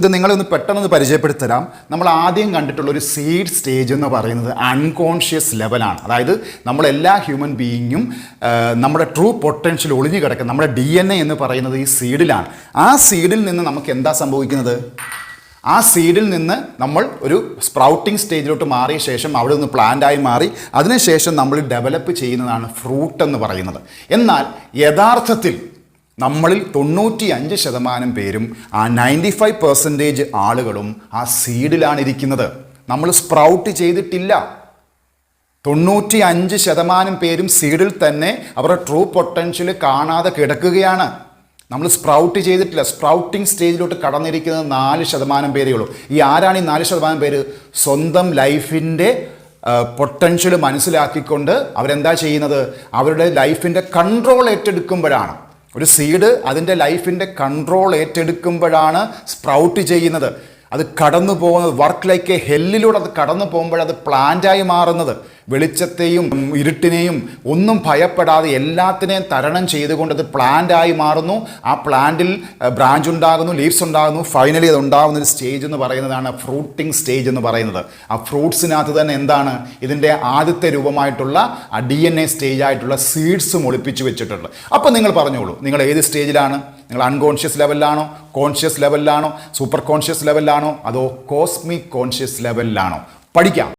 ഇത് നിങ്ങളെ ഒന്ന് പെട്ടെന്ന് പരിചയപ്പെടുത്തരാം. നമ്മൾ ആദ്യം കണ്ടിട്ടുള്ള ഒരു സീഡ് സ്റ്റേജ് എന്ന് പറയുന്നത് അൺകോൺഷ്യസ് ലെവലാണ് അതായത് നമ്മളെല്ലാ ഹ്യൂമൻ ബീയിങ്ങും നമ്മുടെ ട്രൂ പൊട്ടൻഷ്യൽ ഒളിഞ്ഞു കിടക്കുന്ന നമ്മുടെ ഡി എൻ എ എന്ന് പറയുന്നത് ഈ സീഡിലാണ് ആ സീഡിൽ നിന്ന് നമുക്ക് എന്താ സംഭവിക്കുന്നത്? ആ സീഡിൽ നിന്ന് നമ്മൾ ഒരു സ്പ്രൗട്ടിംഗ് സ്റ്റേജിലോട്ട് മാറിയ ശേഷം അവിടെ നിന്ന് പ്ലാന്റായി മാറി. അതിനുശേഷം നമ്മൾ ഡെവലപ്പ് ചെയ്യുന്നതാണ് ഫ്രൂട്ട് എന്ന് പറയുന്നത്. എന്നാൽ യഥാർത്ഥത്തിൽ നമ്മളിൽ തൊണ്ണൂറ്റി അഞ്ച് ശതമാനം പേരും ആ നയന്റി ഫൈവ് പെർസെന്റേജ് ആളുകളും ആ സീഡിലാണ് ഇരിക്കുന്നത്. നമ്മൾ സ്പ്രൗട്ട് ചെയ്തിട്ടില്ല. തൊണ്ണൂറ്റി അഞ്ച് ശതമാനം പേരും സീഡിൽ തന്നെ അവരുടെ ട്രൂ പൊട്ടൻഷ്യൽ കാണാതെ കിടക്കുകയാണ്. നമ്മൾ സ്പ്രൗട്ട് ചെയ്തിട്ടില്ല. സ്പ്രൗട്ടിംഗ് സ്റ്റേജിലോട്ട് കടന്നിരിക്കുന്നത് നാല് ശതമാനം പേരേ ഉള്ളൂ. ഈ ആരാണ് ഈ നാല് ശതമാനം പേര്? സ്വന്തം ലൈഫിന്റെ പൊട്ടൻഷ്യൽ മനസ്സിലാക്കിക്കൊണ്ട് അവരെന്താ ചെയ്യുന്നത്? അവരുടെ ലൈഫിന്റെ കൺട്രോൾ ഏറ്റെടുക്കുമ്പോഴാണ്. ഒരു സീഡ് അതിന്റെ ലൈഫിന്റെ കൺട്രോൾ ഏറ്റെടുക്കുമ്പോഴാണ് സ്പ്രൗട്ട് ചെയ്യുന്നത്. അത് കടന്നു പോകുന്നത് വർക്ക് ലൈക്ക് എ ഹെല്ലിലൂടെ അത് കടന്നു പോകുമ്പോഴത് പ്ലാന്റായി മാറുന്നത്. വെളിച്ചത്തെയും ഇരുട്ടിനെയും ഒന്നും ഭയപ്പെടാതെ എല്ലാത്തിനെയും തരണം ചെയ്തുകൊണ്ട് അത് പ്ലാന്റായി മാറുന്നു. ആ പ്ലാന്റിൽ ബ്രാഞ്ച് ഉണ്ടാകുന്നു ലീവ്സ് ഉണ്ടാകുന്നു. ഫൈനലി അത് ഉണ്ടാകുന്ന ഒരു സ്റ്റേജ് എന്ന് പറയുന്നതാണ് ഫ്രൂട്ടിംഗ് സ്റ്റേജ് എന്ന് പറയുന്നത്. ആ ഫ്രൂട്ട്സിനകത്ത് തന്നെ എന്താണ്? ഇതിന്റെ ആദ്യത്തെ രൂപമായിട്ടുള്ള ആ ഡി എൻ എ സ്റ്റേജ് ആയിട്ടുള്ള സീഡ്സ് ഒളിപ്പിച്ച് വെച്ചിട്ടുണ്ട്. അപ്പോൾ നിങ്ങൾ പറഞ്ഞോളൂ നിങ്ങൾ ഏത് സ്റ്റേജിലാണ് നിങ്ങൾ അൺകോൺഷ്യസ് ലെവലിലാണോ കോൺഷ്യസ് ലെവലിലാണോ സൂപ്പർ കോൺഷ്യസ് ലെവലിലാണോ അതോ കോസ്മിക് കോൺഷ്യസ് ലെവലിലാണോ പഠിക്കാം.